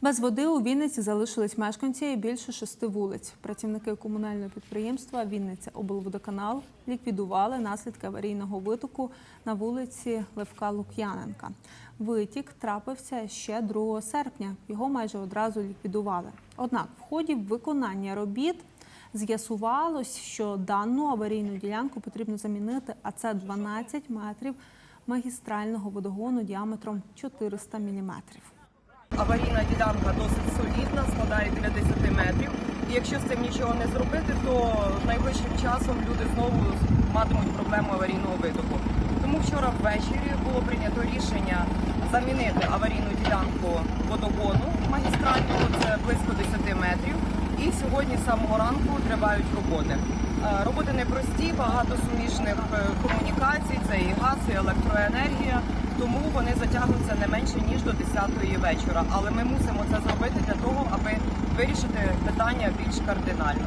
Без води у Вінниці залишились мешканці більше шести вулиць. Працівники комунального підприємства Вінниця облводоканал ліквідували наслідки аварійного витоку на вулиці Левка Лук'яненка. Витік трапився ще 2 серпня. Його майже одразу ліквідували. Однак, в ході виконання робіт з'ясувалось, що дану аварійну ділянку потрібно замінити, а це 12 метрів магістрального водогону діаметром 400 міліметрів. Аварійна ділянка досить солідна, складає біля 10 метрів. І якщо з цим нічого не зробити, то найближчим часом люди знову матимуть проблему аварійного витоку. Тому вчора ввечері було прийнято рішення замінити аварійну ділянку водогону магістрального, це близько 10 метрів. І сьогодні з самого ранку тривають роботи. Е, Роботи непрості, багато суміжних е, комунікацій, це і газ, і електроенергія. Тому вони затягнуться не менше ніж до 10-ї вечора. Але ми мусимо це зробити для того, аби вирішити питання більш кардинально.